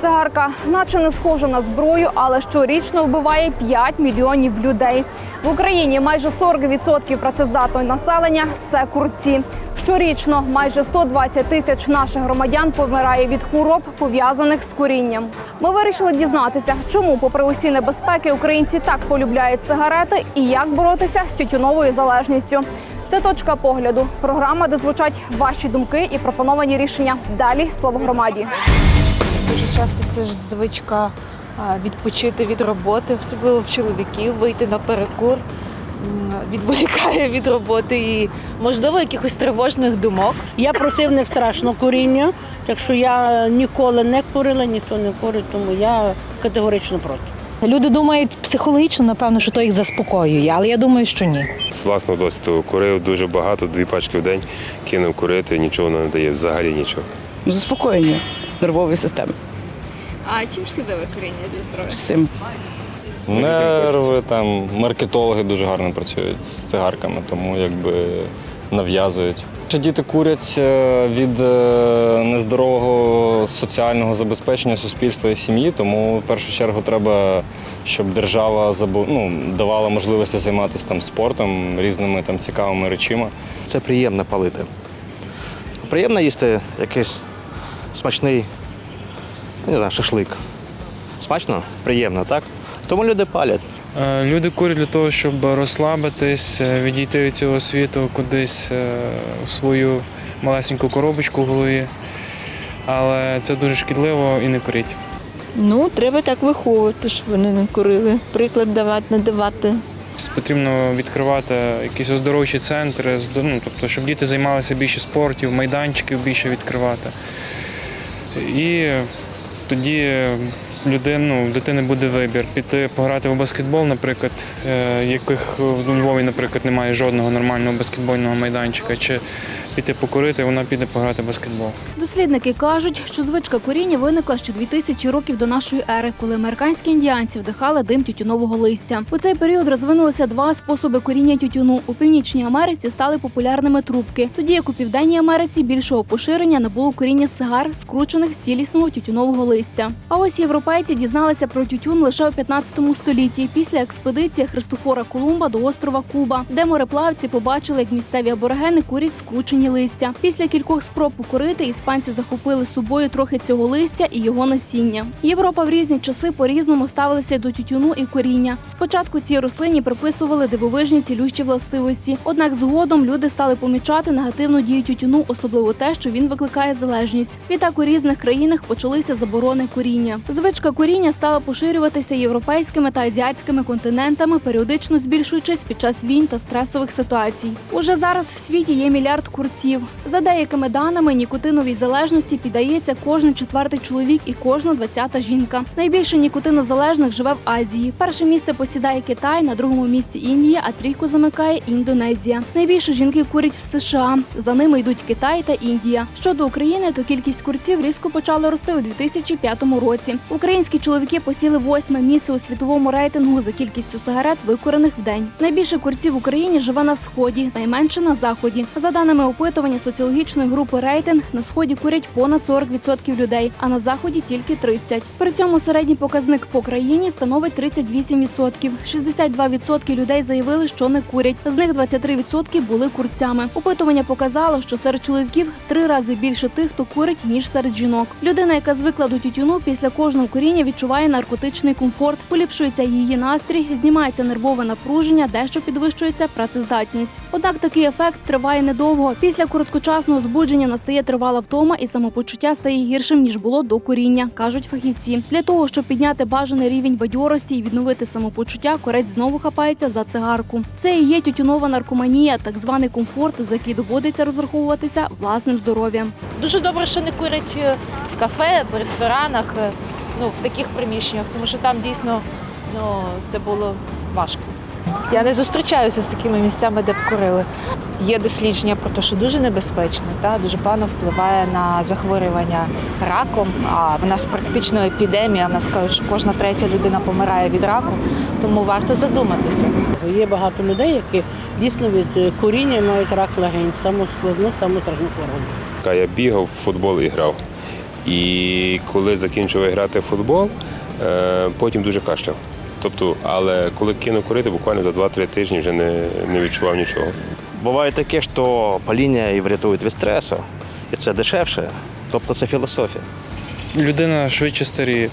Цигарка, наче не схожа на зброю, але щорічно вбиває 5 мільйонів людей. В Україні майже 40% працездатного населення це курці. Щорічно майже 120 тисяч наших громадян помирає від хвороб, пов'язаних з курінням. Ми вирішили дізнатися, чому, попри усі небезпеки, українці так полюбляють сигарети і як боротися з тютюновою залежністю. Це точка погляду. Програма, де звучать ваші думки і пропоновані рішення. Далі слово громаді. Дуже часто це ж звичка відпочити від роботи, особливо в чоловіків, вийти на перекур, відволікає від роботи і, можливо, якихось тривожних думок. Я противник страшно куріння, так що я ніколи не курила, ніхто не курить, тому я категорично проти. Люди думають психологічно, напевно, що то їх заспокоює, але я думаю, що ні. З власного досвіду курив дуже багато, дві пачки в день кинув курити, нічого не дає, взагалі нічого. заспокоєння нервової системи. А чим шкідливе куріння для здоров'я? З Нерви, там маркетологи дуже гарно працюють з цигарками, тому якби нав'язують. Що Діти курять е, від е, нездорового соціального забезпечення суспільства і сім'ї, тому в першу чергу треба, щоб держава забу- ну, давала можливості займатися там спортом, різними там цікавими речима. Це приємно палити. Приємно їсти якийсь смачний, не знаю, шашлик. Смачно? Приємно, так? Тому люди палять. Е, Люди курять для того, щоб розслабитись, е, відійти від цього світу кудись е, в свою малесеньку коробочку в голові. Але це дуже шкідливо і не куріть. Ну, треба так виховувати, щоб вони не курили. Приклад давати, не давати. Потрібно відкривати якісь оздоровчі центри, ну, тобто, щоб діти займалися більше спортів, майданчиків більше відкривати. І тоді людин, ну, в дитини буде вибір. Піти пограти в баскетбол, наприклад, е, яких у Львові, наприклад, немає жодного нормального баскетбольного майданчика, чи піти покурити, вона піде пограти в баскетбол. Дослідники кажуть, що звичка куріння виникла ще 2000 років до нашої ери, коли американські індіанці вдихали дим тютюнового листя. У цей період розвинулися два способи куріння тютюну. У північній Америці стали популярними трубки, тоді як у південній Америці більшого поширення набуло куріння сигар, скручених з цілісного тютюнового листя. А ось європейці дізналися про тютюн лише у 15 столітті після експедиції Христофора Колумба до острова Куба, де мореплавці побачили, як місцеві аборигени курять скручені листя. Після кількох спроб покорити іспанці захопили з собою трохи цього листя і його насіння. Європа в різні часи по-різному ставилася до тютюну і коріння. Спочатку цій рослині приписували дивовижні цілющі властивості. Однак згодом люди стали помічати негативну дію тютюну, особливо те, що він викликає залежність. Відтак у різних країнах почалися заборони куріння. Звичка куріння стала поширюватися європейськими та азіатськими континентами, періодично збільшуючись під час війн та стресових ситуацій. Уже зараз в світі є мільярд курців. За деякими даними, нікотиновій залежності піддається кожен четвертий чоловік і кожна двадцята жінка. Найбільше нікотинозалежних живе в Азії. Перше місце посідає Китай, на другому місці Індія, а трійку замикає Індонезія. Найбільше жінки курять в США. За ними йдуть Китай та Індія. Щодо України, то кількість курців різко почала рости у 2005 році. Українські чоловіки посіли восьме місце у світовому рейтингу за кількістю сигарет, викурених в день. Найбільше курців в Україні живе на сході, найменше на заході. За даними опитування соціологічної групи рейтинг, на сході курять понад 40% людей, а на заході тільки 30%. При цьому середній показник по країні становить 38%. 62% людей заявили, що не курять. З них 23% були курцями. Опитування показало, що серед чоловіків в три рази більше тих, хто курить, ніж серед жінок. Людина, яка звикла до тютюну, після кожного куріння відчуває наркотичний комфорт, поліпшується її настрій, знімається нервове напруження, дещо підвищується працездатність. Однак такий ефект триває недовго. Після короткочасного збудження настає тривала втома і самопочуття стає гіршим ніж було до куріння, кажуть фахівці. Для того щоб підняти бажаний рівень бадьорості і відновити самопочуття, корець знову хапається за цигарку. Це і є тютюнова наркоманія, так званий комфорт, за який доводиться розраховуватися власним здоров'ям. Дуже добре, що не курять е, в кафе, в ресторанах, е, ну, в таких приміщеннях, тому що там дійсно ну, це було важко. Я не зустрічаюся з такими місцями, де б курили. Є дослідження про те, що дуже небезпечно, та дуже погано впливає на захворювання раком. А в нас практично епідемія. В нас кажуть, що кожна третя людина помирає від раку, тому варто задуматися. Є багато людей, які дійсно від е, куріння мають рак легень, саму складну, саму страшну хворобу. Я бігав, в футбол і грав. І коли закінчував грати в футбол, е, потім дуже кашляв. Тобто, але коли кинув курити, буквально за 2-3 тижні вже не, не відчував нічого. Буває таке, що паління і врятують від стресу, і це дешевше. Тобто це філософія. Людина швидше старіє.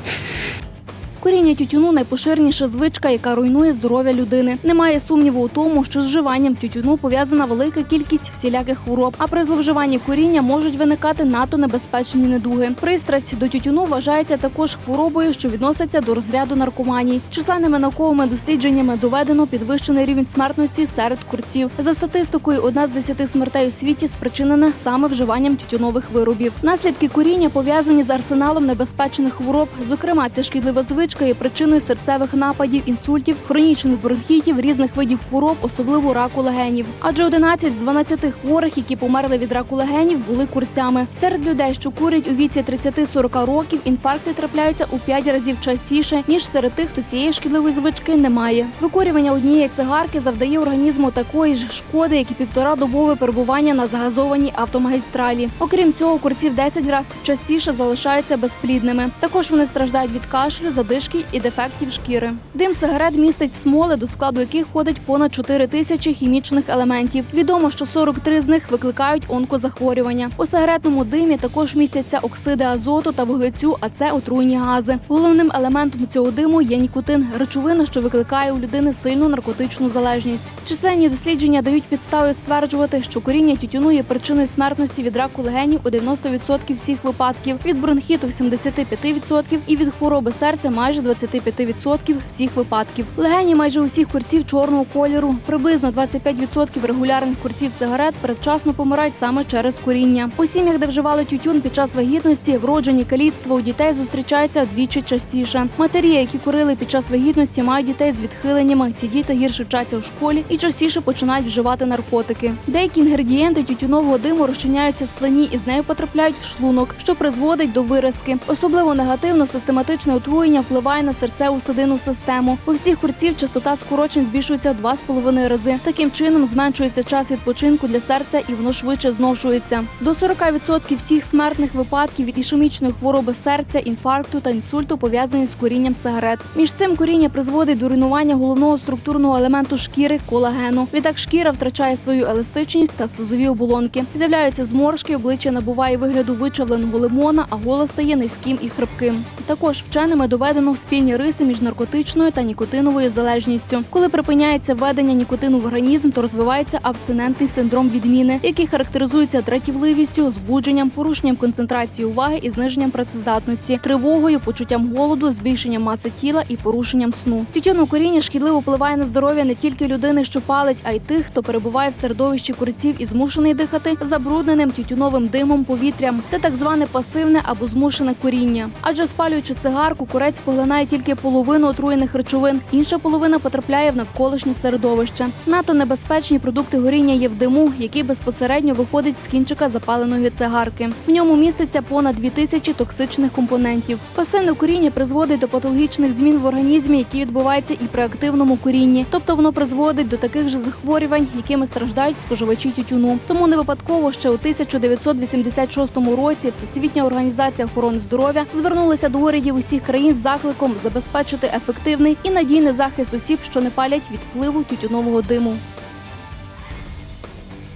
Куріння тютюну найпоширеніша звичка, яка руйнує здоров'я людини. Немає сумніву у тому, що з вживанням тютюну пов'язана велика кількість всіляких хвороб. А при зловживанні куріння можуть виникати надто небезпечні недуги. Пристрасть до тютюну вважається також хворобою, що відноситься до розряду наркоманії. Численними науковими дослідженнями доведено підвищений рівень смертності серед курців. За статистикою, одна з десяти смертей у світі спричинена саме вживанням тютюнових виробів. Наслідки куріння пов'язані з арсеналом небезпечних хвороб. Зокрема, ця шкідлива звичка є причиною серцевих нападів, інсультів, хронічних бронхітів, різних видів хвороб, особливо раку легенів. Адже 11 з 12 хворих, які померли від раку легенів, були курцями. Серед людей, що курять у віці 30-40 років, інфаркти трапляються у 5 разів частіше ніж серед тих, хто цієї шкідливої звички не має. Викурювання однієї цигарки завдає організму такої ж шкоди, як і півторадобове перебування на загазованій автомагістралі. Окрім цього, курці в 10 разів частіше залишаються безплідними. Також вони страждають від кашлю, задишки і дефектів шкіри. Дим сигарет містить смоли, до складу яких входить понад 4 тисячі хімічних елементів. Відомо, що 43 з них викликають онкозахворювання. У сигаретному димі також містяться оксиди азоту та вуглецю, а це отруйні гази. Головним елементом цього диму є нікотин, речовина, що викликає у людини сильну наркотичну залежність. Численні дослідження дають підстави стверджувати, що коріння тютюну є причиною смертності від раку легенів у 90% всіх випадків, від бронхіту в 75% і від хвороби серця майже 25% всіх випадків. Легені майже усіх курців чорного кольору. Приблизно 25% регулярних курців сигарет передчасно помирають саме через куріння. У сім'ях, де вживали тютюн під час вагітності, вроджені каліцтва у дітей зустрічаються вдвічі частіше. Матері, які курили під час вагітності, мають дітей з відхиленнями. Ці діти гірше вчаться у школі і частіше починають вживати наркотики. Деякі інгредієнти тютюнового диму розчиняються в слині і з нею потрапляють в шлунок, що призводить до виразки. Особливо негативно систематичне отруєння впливає на серцеву судинну систему. У всіх курців частота скорочень збільшується в 2,5 рази. Таким чином зменшується час відпочинку для серця і воно швидше зношується. До 40% всіх смертних випадків від ішемічної хвороби серця, інфаркту та інсульту пов'язані з курінням сигарет. Між цим куріння призводить до руйнування головного структурного елементу шкіри колагену. Відтак шкіра втрачає свою еластичність та слизові оболонки. З'являються зморшки, обличчя набуває вигляду вичавленого лимона, а голос стає низьким і хрипким. Також вченими доведено спільні риси між наркотичною та нікотиновою залежністю. Коли припиняється введення нікотину в організм, то розвивається абстинентний синдром відміни, який характеризується дратівливістю, збудженням, порушенням концентрації уваги і зниженням працездатності, тривогою, почуттям голоду, збільшенням маси тіла і порушенням сну. Тютюнокуріння шкідливо впливає на здоров'я не тільки людини, що палить, а й тих, хто перебуває в середовищі курців і змушений дихати забрудненим тютюновим димом повітрям. Це так зване пасивне або змушене куріння. Адже спалюючи цигарку, курець поглинає тільки половину отруєних речовин, інша половина потрапляє в навколишнє середовище. Надто небезпечні продукти горіння є в диму, який безпосередньо виходить з кінчика запаленої цигарки. В ньому міститься понад 2000 токсичних компонентів. Пасивне куріння призводить до патологічних змін в організмі, які відбуваються і при активному курінні. Тобто воно призводить до таких же захворювань, якими страждають споживачі тютюну. Тому не випадково ще у 1986 році Всесвітня організація охорони здоров'я звернулася до урядів усіх країн з закликом забезпечити ефективний і надійний захист осіб, що не палять від впливу тютюнового диму.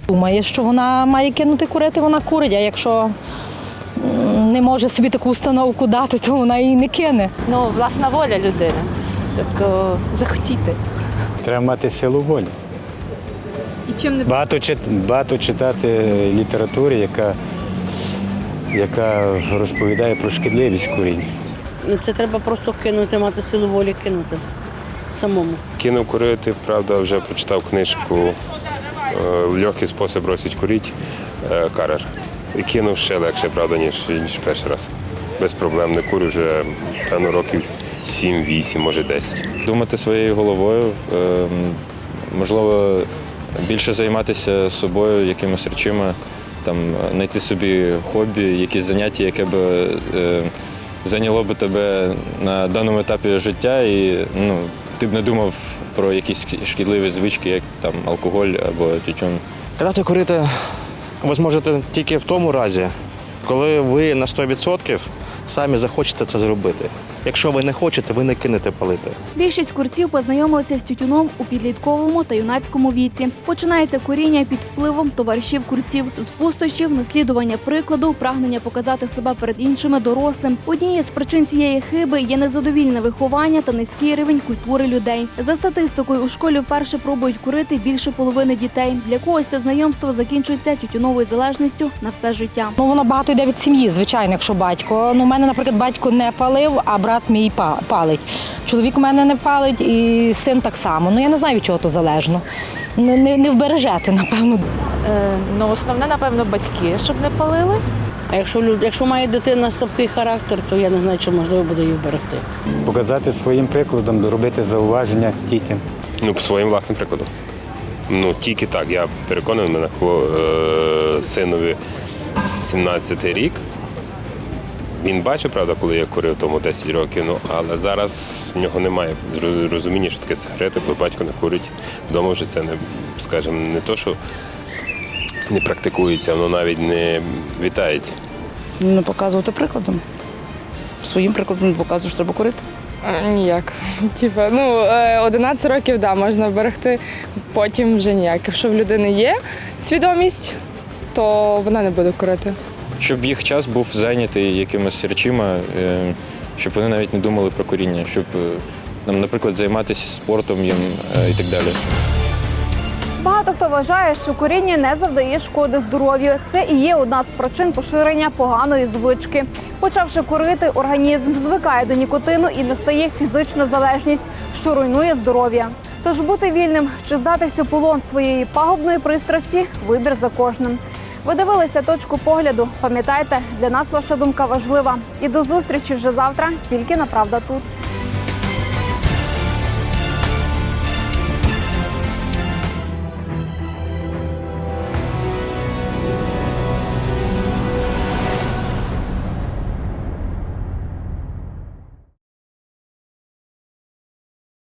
Думає, що вона має кинути курити, вона курить. А якщо не може собі таку установку дати, то вона її не кине. Ну, власна воля людини. Тобто захотіти. Треба мати силу волі. І чим не Багато, чит, багато читати літератури, яка, яка розповідає про шкідливість куріння. Ну, Це треба просто кинути, мати силу волі кинути самому. Кинув курити, правда, вже прочитав книжку е, Легкий спосіб бросить курити е, Карер. І кинув ще легше, правда, ніж, ніж перший раз. Без проблем не курю вже певно років 7-8, може 10. Думати своєю головою, ем, можливо, більше займатися собою, якимись речами, там, знайти собі хобі, якісь заняття, яке б е, зайняло б тебе на даному етапі життя, і ну, ти б не думав про якісь шкідливі звички, як там алкоголь або тютюн. Кидати курити ви зможете тільки в тому разі, коли ви на 100% самі захочете це зробити. Якщо ви не хочете, ви не кинете палити. Більшість курців познайомилися з тютюном у підлітковому та юнацькому віці. Починається куріння під впливом товаришів курців з пустощів, наслідування прикладу, прагнення показати себе перед іншими дорослим. Однією з причин цієї хиби є незадовільне виховання та низький рівень культури людей. За статистикою, у школі вперше пробують курити більше половини дітей. Для когось це знайомство закінчується тютюновою залежністю на все життя. Ну, воно багато йде від сім'ї, звичайно, якщо батько. Ну, у мене, наприклад, батько не палив, а брат мій палить. Чоловік у мене не палить, і син так само. Ну я не знаю, від чого то залежно. Не, не, не вбережете, напевно. Е, ну, основне, напевно, батьки, щоб не палили. А якщо, якщо має дитина слабкий характер, то я не знаю, чи можливо буде її вберегти. Показати своїм прикладом, робити зауваження дітям. Ну, своїм власним прикладом. Ну, тільки так. Я переконаний, мене е, синові 17 рік. Він бачив, правда, коли я курив тому 10 років, ну але зараз в нього немає розуміння, що таке сигарети, бо батько не курить. Вдома вже це не, скажімо, не то, що не практикується, воно навіть не вітається. Ну, показувати прикладом. Своїм прикладом не показую, що треба курити. Ніяк. Типа, ну, е, 11 років да, можна вберегти, потім вже ніяк. Якщо в людини є свідомість, то вона не буде курити. Щоб їх час був зайнятий якимись речима, е, щоб вони навіть не думали про куріння, щоб, е, наприклад, займатися спортом їм е, і так далі. Багато хто вважає, що куріння не завдає шкоди здоров'ю. Це і є одна з причин поширення поганої звички. Почавши курити, організм звикає до нікотину і настає фізична залежність, що руйнує здоров'я. Тож бути вільним чи здатись у полон своєї пагубної пристрасті вибір за кожним. Ви дивилися точку погляду. Пам'ятайте, для нас ваша думка важлива. І до зустрічі вже завтра, тільки на правда тут.